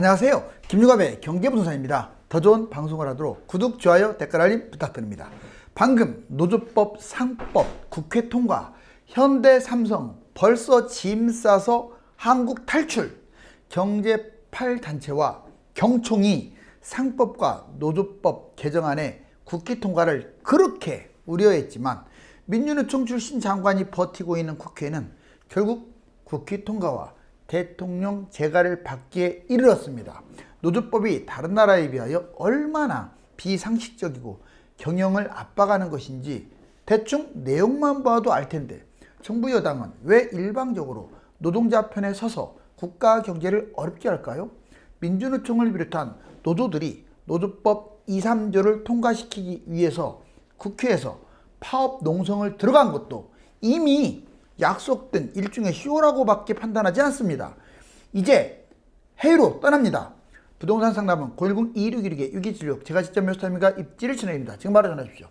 안녕하세요. 김유갑의 경제부동산입니다. 더 좋은 방송을 하도록 구독, 좋아요, 댓글 알림 부탁드립니다. 방금 노조법 상법 국회 통과, 현대 삼성 벌써 짐 싸서 한국 탈출, 경제 8단체와 경총이 상법과 노조법 개정안의 국회 통과를 그렇게 우려했지만 민주노총 출신 장관이 버티고 있는 국회는 결국 국회 통과와 대통령 재가를 받기에 이르렀습니다. 노조법이 다른 나라에 비하여 얼마나 비상식적이고 경영을 압박하는 것인지 대충 내용만 봐도 알 텐데 정부 여당은 왜 일방적으로 노동자 편에 서서 국가 경제를 어렵게 할까요? 민주노총을 비롯한 노조들이 노조법 2, 3조를 통과시키기 위해서 국회에서 파업 농성을 들어간 것도 이미 약속된 일종의 쇼라고밖에 판단하지 않습니다. 이제 해외로 떠납니다. 부동산 상담은 010-2616-6276 제가 직접 묘스타임과 입지를 진행입니다. 지금 바로 전화 주십시오.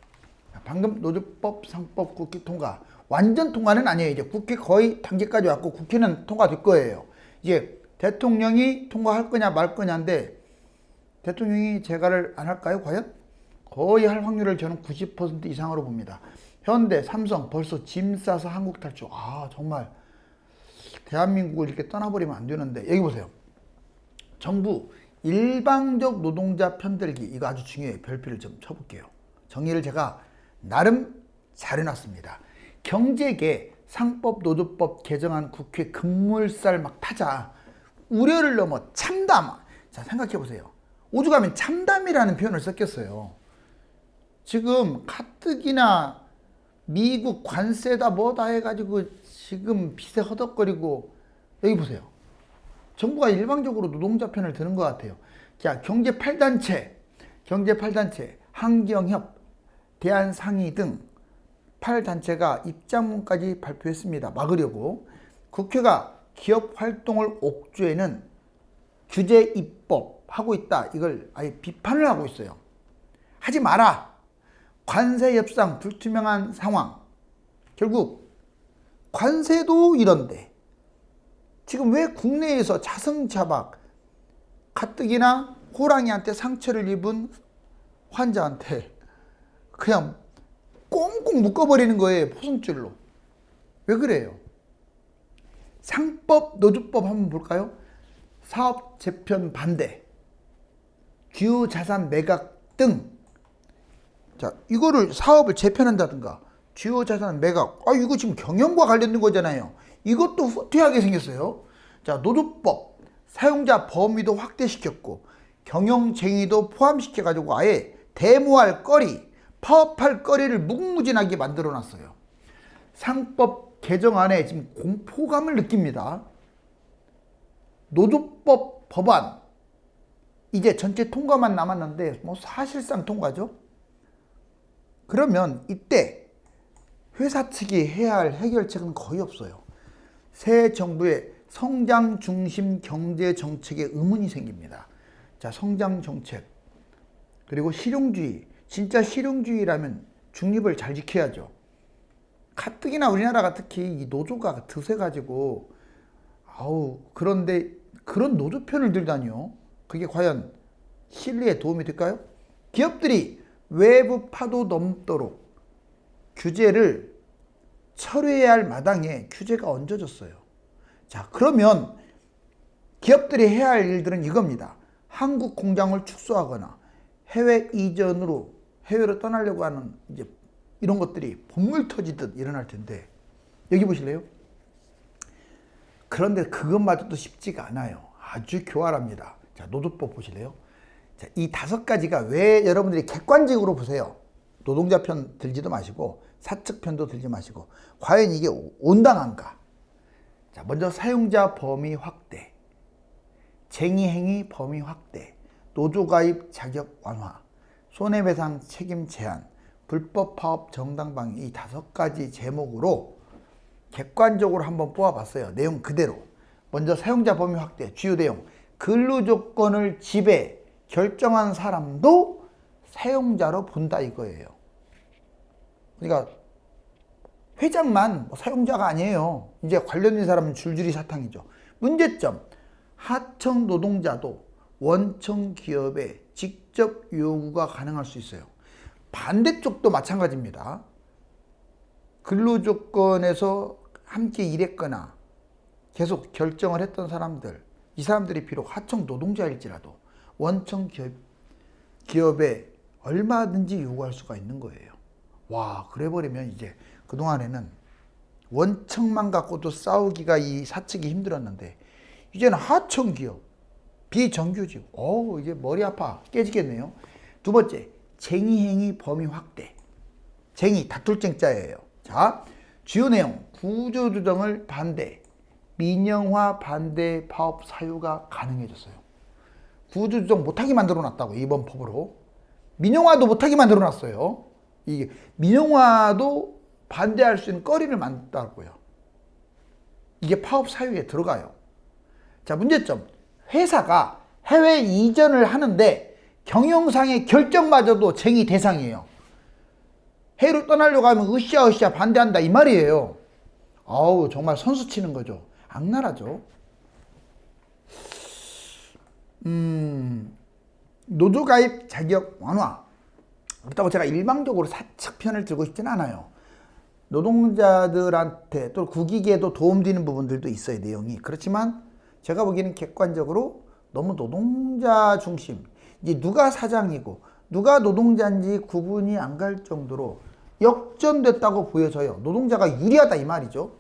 방금 노조법 상법 국회 통과 완전 통과는 아니에요. 이제 국회 거의 단계까지 왔고 국회는 통과될 거예요. 이제 대통령이 통과할 거냐 말 거냐인데 대통령이 재가를 안 할까요? 과연? 거의 할 확률을 저는 90% 이상으로 봅니다. 현대, 삼성 벌써 짐 싸서 한국 탈출. 아 정말 대한민국을 이렇게 떠나버리면 안 되는데 여기 보세요. 정부 일방적 노동자 편들기 이거 아주 중요해요. 별표를 좀 쳐볼게요. 정의를 제가 나름 잘 해놨습니다. 경제계 상법 노조법 개정안 국회 급물살 막 타자 우려를 넘어 참담 자 생각해 보세요. 오죽하면 참담이라는 표현을 썼겠어요. 지금 가뜩이나 미국 관세다 뭐다 해가지고 지금 비세 허덕거리고 여기 보세요. 정부가 일방적으로 노동자 편을 드는 것 같아요. 자, 경제 8단체, 경제 8단체, 환경협, 대한상의 등 8단체가 입장문까지 발표했습니다. 막으려고. 국회가 기업 활동을 옥죄는 규제 입법 하고 있다. 이걸 아예 비판을 하고 있어요. 하지 마라. 관세 협상 불투명한 상황. 결국 관세도 이런데 지금 왜 국내에서 자승자박 가뜩이나 호랑이한테 상처를 입은 환자한테 그냥 꽁꽁 묶어버리는 거예요 포승줄로. 왜 그래요? 상법 노조법 한번 볼까요? 사업 재편 반대 주요 자산 매각 등 자, 이거를 사업을 재편한다든가 주요 자산 매각. 아, 이거 지금 경영과 관련된 거잖아요. 이것도 후퇴하게 생겼어요. 자, 노조법 사용자 범위도 확대시켰고 경영쟁의도 포함시켜 가지고 아예 데모할 거리, 파업할 거리를 무궁무진하게 만들어 놨어요. 상법 개정안에 지금 공포감을 느낍니다. 노조법 법안 이제 전체 통과만 남았는데 뭐 사실상 통과죠. 그러면 이때 회사 측이 해야 할 해결책은 거의 없어요. 새 정부의 성장 중심 경제 정책에 의문이 생깁니다. 자, 성장 정책. 그리고 실용주의. 진짜 실용주의라면 중립을 잘 지켜야죠. 가뜩이나 우리나라가 특히 이 노조가 드세 가지고, 아우, 그런데 그런 노조 편을 들다니요. 그게 과연 신뢰에 도움이 될까요? 기업들이 외부 파도 넘도록 규제를 철회해야 할 마당에 규제가 얹어졌어요. 자, 그러면 기업들이 해야 할 일들은 이겁니다. 한국 공장을 축소하거나 해외 이전으로 해외로 떠나려고 하는 이제 이런 것들이 본물 터지듯 일어날 텐데 여기 보실래요? 그런데 그것마저도 쉽지가 않아요. 아주 교활합니다. 자, 노조법 보실래요? 자, 이 다섯 가지가 왜 여러분들이 객관적으로 보세요. 노동자 편 들지도 마시고 사측 편도 들지 마시고 과연 이게 온당한가? 자, 먼저 사용자 범위 확대, 쟁의 행위 범위 확대, 노조 가입 자격 완화, 손해배상 책임 제한, 불법 파업 정당 방해 이 다섯 가지 제목으로 객관적으로 한번 뽑아봤어요. 내용 그대로. 먼저 사용자 범위 확대, 주요 내용. 근로 조건을 지배, 결정한 사람도 사용자로 본다 이거예요. 그러니까 회장만 뭐 사용자가 아니에요. 이제 관련된 사람은 줄줄이 사탕이죠. 문제점. 하청 노동자도 원청 기업에 직접 요구가 가능할 수 있어요. 반대쪽도 마찬가지입니다. 근로 조건에서 함께 일했거나 계속 결정을 했던 사람들, 이 사람들이 비록 하청 노동자일지라도 원청 기업, 기업에 얼마든지 요구할 수가 있는 거예요. 와, 그래 버리면 이제 그동안에는 원청만 갖고도 싸우기가 이 사측이 힘들었는데, 이제는 하청 기업, 비정규직, 어우, 이게 머리 아파. 깨지겠네요. 두 번째, 쟁의 행위 범위 확대. 쟁의, 다툴 쟁자예요. 자, 주요 내용, 구조 조정을 반대, 민영화 반대 파업 사유가 가능해졌어요. 구조조정 못하게 만들어 놨다고, 이번 법으로. 민영화도 못하게 만들어 놨어요. 이게, 민영화도 반대할 수 있는 거리를 만들었다고요. 이게 파업 사유에 들어가요. 자, 문제점. 회사가 해외 이전을 하는데 경영상의 결정마저도 쟁의 대상이에요. 해외로 떠나려고 하면 으쌰으쌰 반대한다 이 말이에요. 아우 정말 선수 치는 거죠. 악랄하죠. 음, 노조 가입 자격 완화. 그렇다고 제가 일방적으로 사측 편을 들고 싶지는 않아요. 노동자들한테 또 국익에도 도움되는 부분들도 있어요 내용이. 그렇지만 제가 보기에는 객관적으로 너무 노동자 중심. 이제 누가 사장이고 누가 노동자인지 구분이 안 갈 정도로 역전됐다고 보여져요. 노동자가 유리하다 이 말이죠.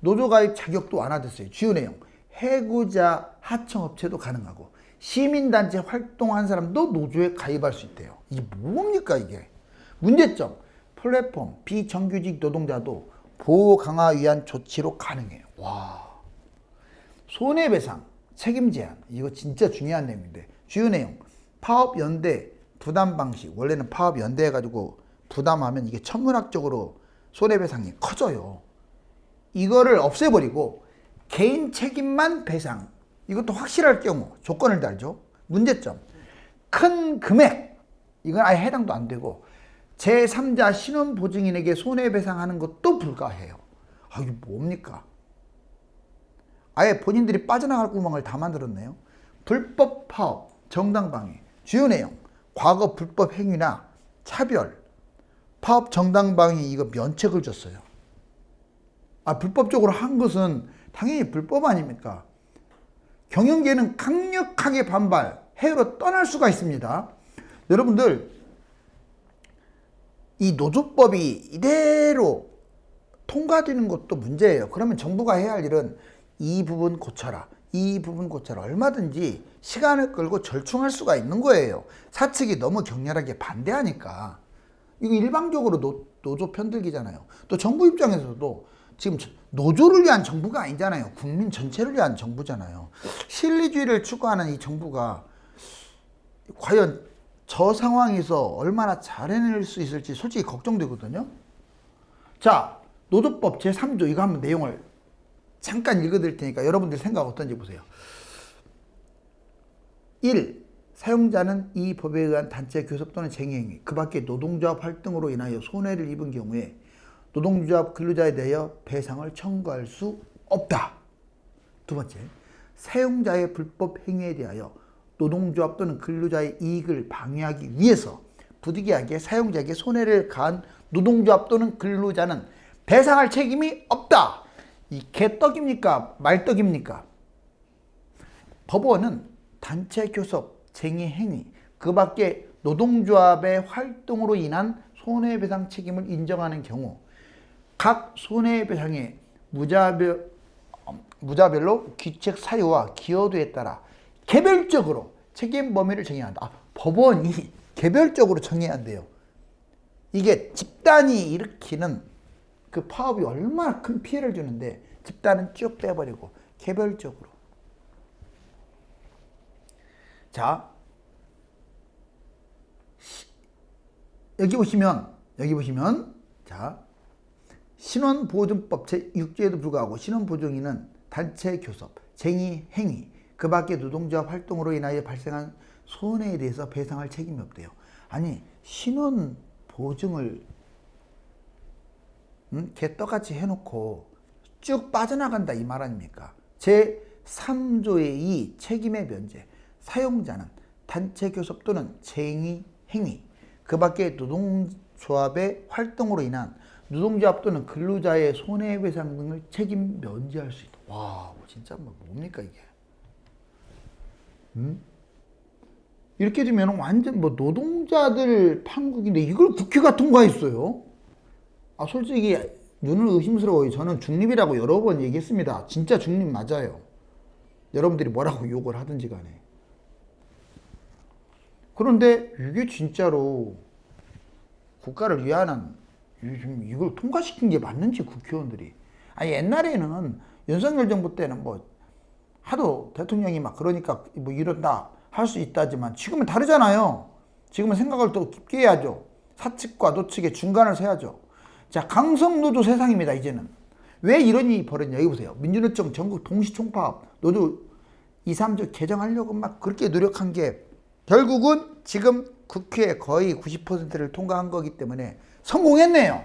노조 가입 자격도 완화됐어요. 주요 내용. 해고자 하청업체도 가능하고 시민단체 활동한 사람도 노조에 가입할 수 있대요. 이게 뭡니까 이게? 문제점. 플랫폼 비정규직 노동자도 보호 강화 위한 조치로 가능해요. 와. 손해배상, 책임 제한. 이거 진짜 중요한 내용인데. 주요 내용. 파업 연대 부담 방식. 원래는 파업 연대 해 가지고 부담하면 이게 천문학적으로 손해배상이 커져요. 이거를 없애버리고 개인 책임만 배상. 이것도 확실할 경우 조건을 달죠. 문제점. 큰 금액. 이건 아예 해당도 안 되고 제3자 신원 보증인에게 손해배상하는 것도 불가해요. 아, 이게 뭡니까? 아예 본인들이 빠져나갈 구멍을 다 만들었네요. 불법 파업, 정당방위, 주요 내용, 과거 불법 행위나 차별, 파업 정당방위 이거 면책을 줬어요. 아, 불법적으로 한 것은 당연히 불법 아닙니까? 경영계는 강력하게 반발, 해외로 떠날 수가 있습니다. 여러분들, 이 노조법이 이대로 통과되는 것도 문제예요. 그러면 정부가 해야 할 일은 이 부분 고쳐라. 이 부분 고쳐라. 얼마든지 시간을 끌고 절충할 수가 있는 거예요. 사측이 너무 격렬하게 반대하니까. 이거 일방적으로 노, 노조 편들기잖아요. 또 정부 입장에서도 지금 노조를 위한 정부가 아니잖아요. 국민 전체를 위한 정부잖아요. 실리주의를 추구하는 이 정부가 과연 저 상황에서 얼마나 잘 해낼 수 있을지 솔직히 걱정되거든요. 자, 노조법 제3조 이거 한번 내용을 잠깐 읽어드릴 테니까 여러분들 생각 어떤지 보세요. 1. 사용자는 이 법에 의한 단체 교섭 또는 쟁의 행위, 그 밖에 노동조합 활동으로 인하여 손해를 입은 경우에 노동조합 근로자에 대하여 배상을 청구할 수 없다. 두 번째, 사용자의 불법 행위에 대하여 노동조합 또는 근로자의 이익을 방해하기 위해서 부득이하게 사용자에게 손해를 가한 노동조합 또는 근로자는 배상할 책임이 없다. 이 개떡입니까? 말떡입니까? 법원은 단체 교섭, 쟁의 행위, 그 밖에 노동조합의 활동으로 인한 손해배상 책임을 인정하는 경우 각 손해배상의 무자별, 무자별로 귀책 사유와 기여도에 따라 개별적으로 책임 범위를 정해야 한다. 아, 법원이 개별적으로 정해야 한대요. 이게 집단이 일으키는 그 파업이 얼마나 큰 피해를 주는데 집단은 쭉 빼버리고 개별적으로. 자, 여기 보시면 여기 보시면 자 신원보증법 제6조에도 불구하고 신원보증인은 단체 교섭, 쟁의, 행위, 그 밖에 노동조합 활동으로 인하여 발생한 손해에 대해서 배상할 책임이 없대요. 아니 신원 보증을 음? 개떡같이 해놓고 쭉 빠져나간다 이 말 아닙니까? 제 3조의 2 책임의 면제 사용자는 단체 교섭 또는 쟁의 행위 그 밖에 노동조합의 활동으로 인한 노동조합 또는 근로자의 손해배상 등을 책임 면제할 수 있다. 와, 진짜 뭐 뭡니까 이게? 음? 이렇게 되면 완전 뭐 노동자들 판국인데 이걸 국회가 통과했어요. 아 솔직히 눈을 의심스러워요. 저는 중립이라고 여러 번 얘기했습니다. 진짜 중립 맞아요. 여러분들이 뭐라고 욕을 하든지 간에. 그런데 이게 진짜로 국가를 위한 요즘 이걸 통과시킨 게 맞는지 국회의원들이. 아니 옛날에는 윤석열 정부 때는 뭐 하도 대통령이 막 그러니까 뭐 이런다 할 수 있다지만 지금은 다르잖아요. 지금은 생각을 더 깊게 해야죠. 사측과 노측의 중간을 세야죠. 자, 강성노조 세상입니다, 이제는. 왜 이런 일이 벌어지냐, 여기 보세요. 민주노총 전국 동시총파업, 노조 2, 3조 개정하려고 막 그렇게 노력한 게 결국은 지금 국회 거의 90%를 통과한 거기 때문에 성공했네요.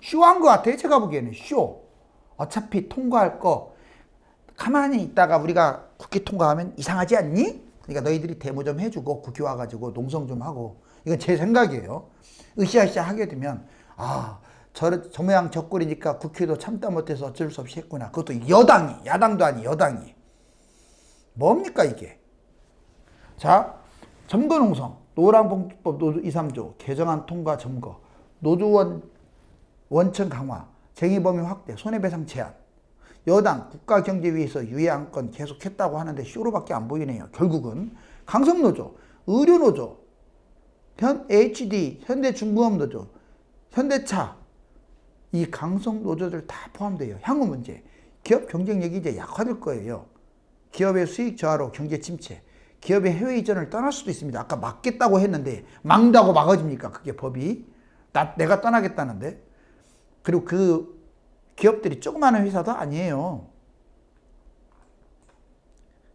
쇼한 것 같아요, 제가 보기에는. 쇼. 어차피 통과할 거 가만히 있다가 우리가 국회 통과하면 이상하지 않니? 그러니까 너희들이 데모 좀 해주고 국회 와가지고 농성 좀 하고 이건 제 생각이에요. 으쌰으쌰 하게 되면 아 저, 저 모양 저 꼴이니까 국회도 참다 못해서 어쩔 수 없이 했구나. 그것도 여당이 야당도 아니 여당이 뭡니까 이게? 자 점거 농성 노란봉투법 노조 2, 3조 개정안 통과 점거 노조원 원천 강화 쟁의 범위 확대 손해배상 제한 여당 국가경제위에서 유예 안건 계속했다고 하는데 쇼로밖에 안 보이네요. 결국은 강성노조, 의료노조, 현 HD, 현대중공업노조, 현대차 이 강성노조들 다 포함돼요. 향후 문제, 기업 경쟁력이 이제 약화될 거예요. 기업의 수익 저하로 경제 침체, 기업의 해외 이전을 떠날 수도 있습니다. 아까 막겠다고 했는데 막다고 막아집니까? 그게 법이 나 내가 떠나겠다는데 그리고 그 기업들이 조그마한 회사도 아니에요.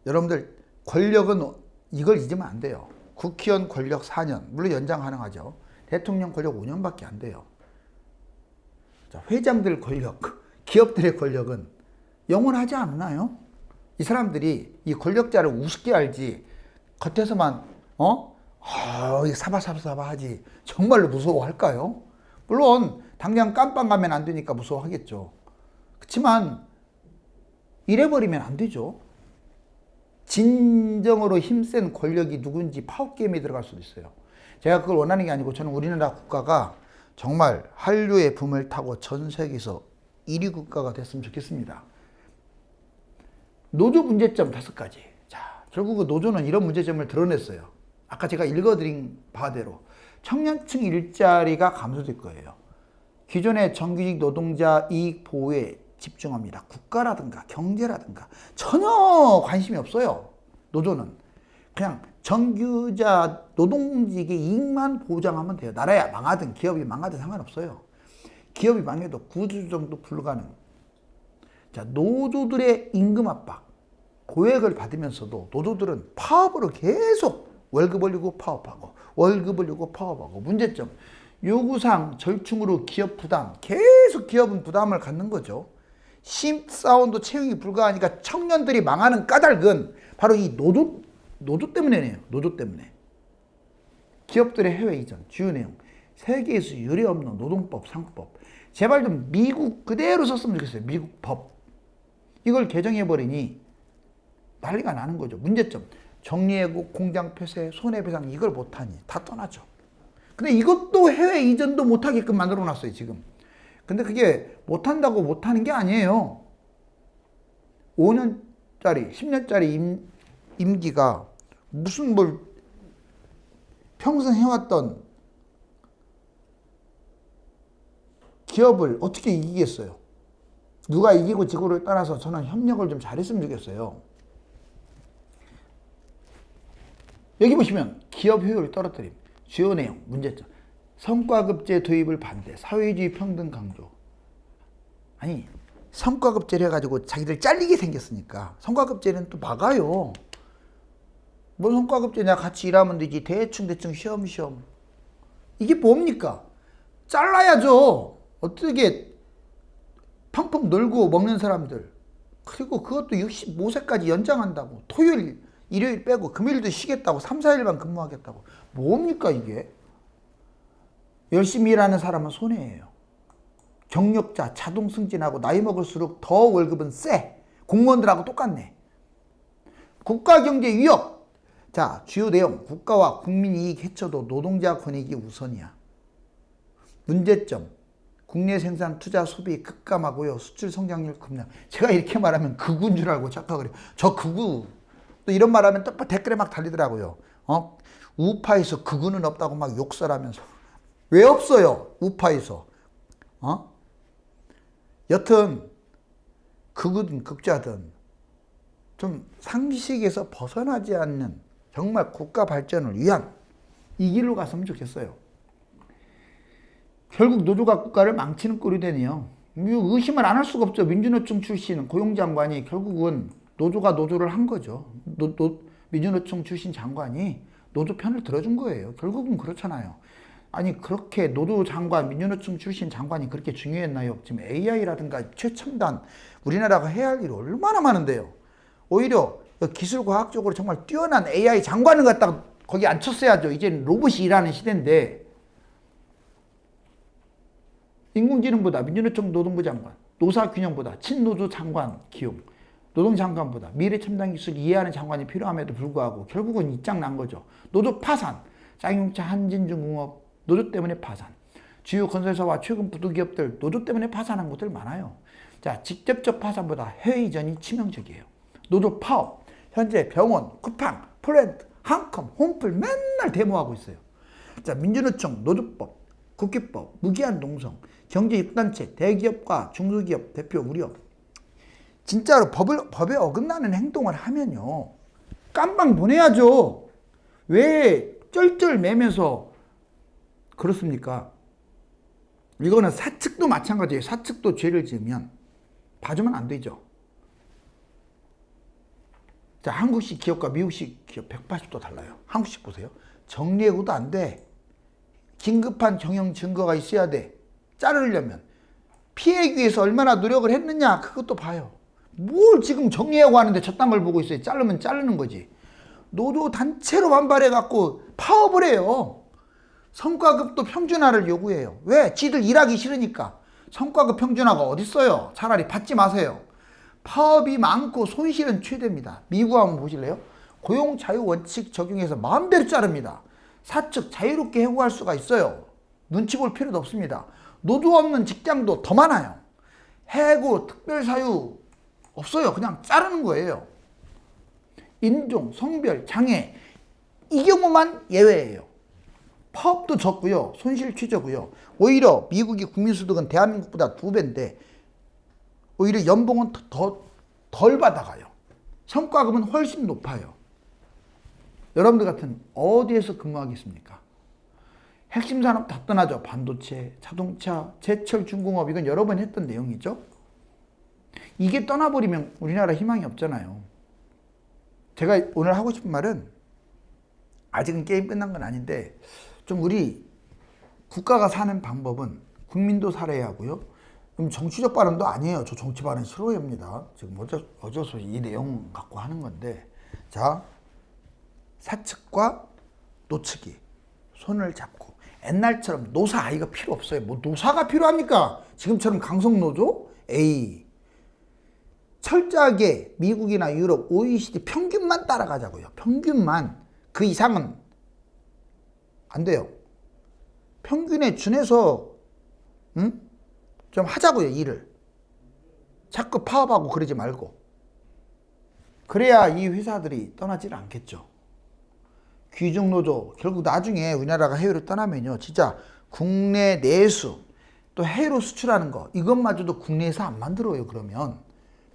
여러분들 권력은 이걸 잊으면 안 돼요. 국회의원 권력 4년, 물론 연장 가능하죠. 대통령 권력 5년밖에 안 돼요. 자, 회장들 권력, 기업들의 권력은 영원하지 않나요? 이 사람들이 이 권력자를 우습게 알지 겉에서만 어? 아, 사바사바사바 하지 정말로 무서워할까요? 물론 당장 깜빵 가면 안 되니까 무서워하겠죠. 그렇지만 이래버리면 안 되죠. 진정으로 힘센 권력이 누군지 파워게임에 들어갈 수도 있어요. 제가 그걸 원하는 게 아니고 저는 우리나라 국가가 정말 한류의 붐을 타고 전 세계에서 1위 국가가 됐으면 좋겠습니다. 노조 문제점 다섯 가지. 자, 결국 노조는 이런 문제점을 드러냈어요. 아까 제가 읽어드린 바대로 청년층 일자리가 감소될 거예요. 기존의 정규직 노동자 이익 보호에 집중합니다. 국가라든가 경제라든가 전혀 관심이 없어요. 노조는 그냥 정규자 노동직의 이익만 보장하면 돼요. 나라야 망하든 기업이 망하든 상관없어요. 기업이 망해도 구조 정도 불가능. 자 노조들의 임금 압박, 고액을 받으면서도 노조들은 파업으로 계속 월급 올리고 파업하고 월급 올리고 파업하고 문제점 요구상 절충으로 기업 부담 계속 기업은 부담을 갖는 거죠. 심사원도 채용이 불가하니까 청년들이 망하는 까닭은 바로 이 노조 노조 때문에네요. 노조 때문에 기업들의 해외 이전 주요 내용 세계에서 유례 없는 노동법 상법 제발 좀 미국 그대로 썼으면 좋겠어요. 미국 법 이걸 개정해 버리니 난리가 나는 거죠. 문제점 정리해고 공장 폐쇄 손해배상 이걸 못하니 다 떠나죠. 근데 이것도 해외 이전도 못하게끔 만들어 놨어요, 지금. 근데 그게 못한다고 못하는 게 아니에요. 5년짜리, 10년짜리 임, 임기가 무슨 뭘 평생 해왔던 기업을 어떻게 이기겠어요? 누가 이기고 지고를 떠나서 저는 협력을 좀 잘했으면 좋겠어요. 여기 보시면 기업 효율을 떨어뜨림. 주요 내용, 문제점. 성과급제 도입을 반대, 사회주의 평등 강조. 아니, 성과급제를 해가지고 자기들 잘리게 생겼으니까 성과급제는 또 막아요. 뭐 성과급제냐 같이 일하면 되지 대충 대충 쉬엄쉬엄. 이게 뭡니까? 잘라야죠. 어떻게 펑펑 놀고 먹는 사람들. 그리고 그것도 65세까지 연장한다고. 토요일 일요일 빼고 금요일도 쉬겠다고 3, 4일만 근무하겠다고 뭡니까 이게? 열심히 일하는 사람은 손해예요. 경력자 자동 승진하고 나이 먹을수록 더 월급은 세. 공무원들하고 똑같네. 국가 경제 위협. 자, 주요 내용. 국가와 국민 이익 해쳐도 노동자 권익이 우선이야. 문제점. 국내 생산, 투자, 소비 급감하고요. 수출 성장률 급락. 제가 이렇게 말하면 극우인 줄 알고 착각을 해요. 저 극우. 또 이런 말하면 또 댓글에 막 달리더라고요. 어? 우파에서 극우는 없다고 막 욕설하면서. 왜 없어요? 우파에서. 어? 여튼 극우든 극자든 좀 상식에서 벗어나지 않는 정말 국가 발전을 위한 이 길로 갔으면 좋겠어요. 결국 노조가 국가를 망치는 꼴이 되네요. 뭐 의심을 안 할 수가 없죠. 민주노총 출신 고용장관이 결국은 노조가 노조를 한 거죠. 노, 노, 민주노총 출신 장관이 노조 편을 들어준 거예요. 결국은 그렇잖아요. 아니 그렇게 노조 장관, 민주노총 출신 장관이 그렇게 중요했나요? 지금 AI라든가 최첨단 우리나라가 해야 할 일이 얼마나 많은데요. 오히려 기술과학적으로 정말 뛰어난 AI 장관을 갖다가 거기 앉혔어야죠. 이제는 로봇이 일하는 시대인데 인공지능보다 민주노총 노동부 장관, 노사균형보다 친노조 장관 기용, 노동장관보다 미래 첨단 기술 이해하는 장관이 필요함에도 불구하고 결국은 이짱 난 거죠. 노조 파산, 쌍용차 한진중공업 노조 때문에 파산. 주요 건설사와 최근 부도기업들 노조 때문에 파산한 곳들 많아요. 자, 직접적 파산보다 해외 이전이 치명적이에요. 노조 파업, 현재 병원, 쿠팡, 폴랜드, 항컴, 홈플 맨날 데모하고 있어요. 자, 민주노총, 노조법, 국회법, 무기한 농성, 경제 6단체, 대기업과 중소기업 대표 우려. 진짜로 법을, 법에 어긋나는 행동을 하면요. 깜방 보내야죠. 왜 쩔쩔 매면서 그렇습니까? 이거는 사측도 마찬가지예요. 사측도 죄를 지으면 봐주면 안 되죠. 자, 한국식 기업과 미국식 기업 180도 달라요. 한국식 보세요. 정리해고도 안 돼. 긴급한 경영 증거가 있어야 돼. 자르려면. 피해기 위해서 얼마나 노력을 했느냐, 그것도 봐요. 뭘 지금 정리하고 하는데 저딴 걸 보고 있어요. 자르면 자르는 거지. 노조 단체로 반발해갖고 파업을 해요. 성과급도 평준화를 요구해요. 왜? 지들 일하기 싫으니까. 성과급 평준화가 어딨어요? 차라리 받지 마세요. 파업이 많고 손실은 최대입니다. 미국 한번 보실래요? 고용 자유 원칙 적용해서 마음대로 자릅니다. 사측 자유롭게 해고할 수가 있어요. 눈치 볼 필요도 없습니다. 노조 없는 직장도 더 많아요. 해고, 특별 사유 없어요. 그냥 자르는 거예요. 인종, 성별, 장애 이 경우만 예외예요. 파업도 적고요. 손실 최저고요. 오히려 미국이 국민소득은 대한민국보다 두 배인데 오히려 연봉은 더 덜 받아가요. 성과금은 훨씬 높아요. 여러분들 같은 어디에서 근무하겠습니까? 핵심 산업 다 떠나죠. 반도체, 자동차, 제철, 중공업 이건 여러 번 했던 내용이죠. 이게 떠나버리면 우리나라 희망이 없잖아요. 제가 오늘 하고 싶은 말은 아직은 게임 끝난 건 아닌데 좀 우리 국가가 사는 방법은 국민도 살아야 하고요. 그럼 정치적 발언도 아니에요. 저 정치 발언 싫어합니다. 지금 수 없이 이 내용 갖고 하는 건데. 자, 사측과 노측이 손을 잡고 옛날처럼 노사 아이가 필요 없어요. 뭐 노사가 필요합니까? 지금처럼 강성노조? 에이. 철저하게 미국이나 유럽, OECD 평균만 따라가자고요. 평균만. 그 이상은 안 돼요. 평균에 준해서 응? 좀 하자고요 일을. 자꾸 파업하고 그러지 말고. 그래야 이 회사들이 떠나질 않겠죠. 귀중노조 결국 나중에 우리나라가 해외로 떠나면요 진짜 국내 내수 또 해외로 수출하는 거 이것마저도 국내에서 안 만들어요 그러면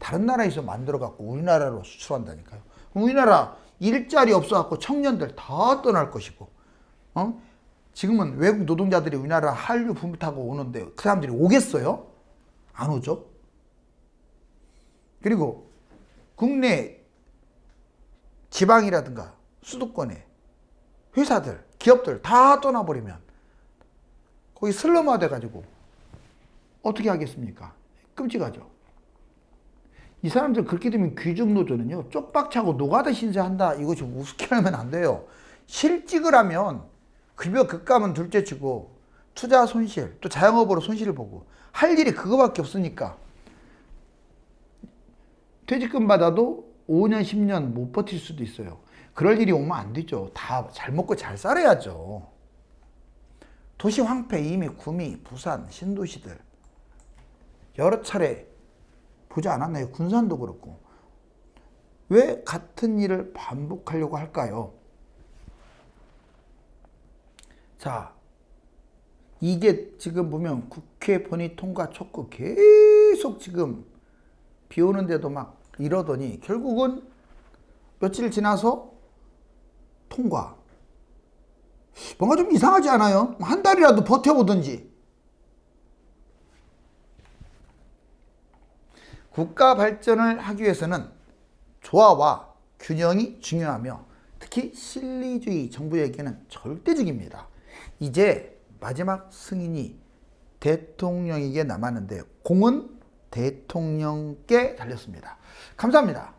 다른 나라에서 만들어 갖고 우리나라로 수출한다니까요 우리나라 일자리 없어 갖고 청년들 다 떠날 것이고 어? 지금은 외국 노동자들이 우리나라 한류 붐 타고 오는데 그 사람들이 오겠어요? 안 오죠? 그리고 국내 지방이라든가 수도권에 회사들, 기업들 다 떠나버리면 거기 슬럼화 돼가지고 어떻게 하겠습니까? 끔찍하죠. 이 사람들 그렇게 되면 귀중노조는요 쪽박차고 노가다 신세한다. 좀 우습게 하면 안 돼요. 실직을 하면 급여 급감은 둘째 치고 투자 손실 또 자영업으로 손실을 보고 할 일이 그거밖에 없으니까 퇴직금 받아도 5년 10년 못 버틸 수도 있어요. 그럴 일이 오면 안 되죠. 다 잘 먹고 잘 살아야죠. 도시 황폐 이미 구미 부산 신도시들 여러 차례 보지 않았나요? 군산도 그렇고. 왜 같은 일을 반복하려고 할까요? 자, 이게 지금 보면 국회 본의 통과 촉구 계속 지금 비 오는데도 막 이러더니 결국은 며칠 지나서 통과. 뭔가 좀 이상하지 않아요? 한 달이라도 버텨보든지. 국가 발전을 하기 위해서는 조화와 균형이 중요하며 특히 실리주의 정부에게는 절대적입니다. 이제 마지막 승인이 대통령에게 남았는데 공은 대통령께 달렸습니다. 감사합니다.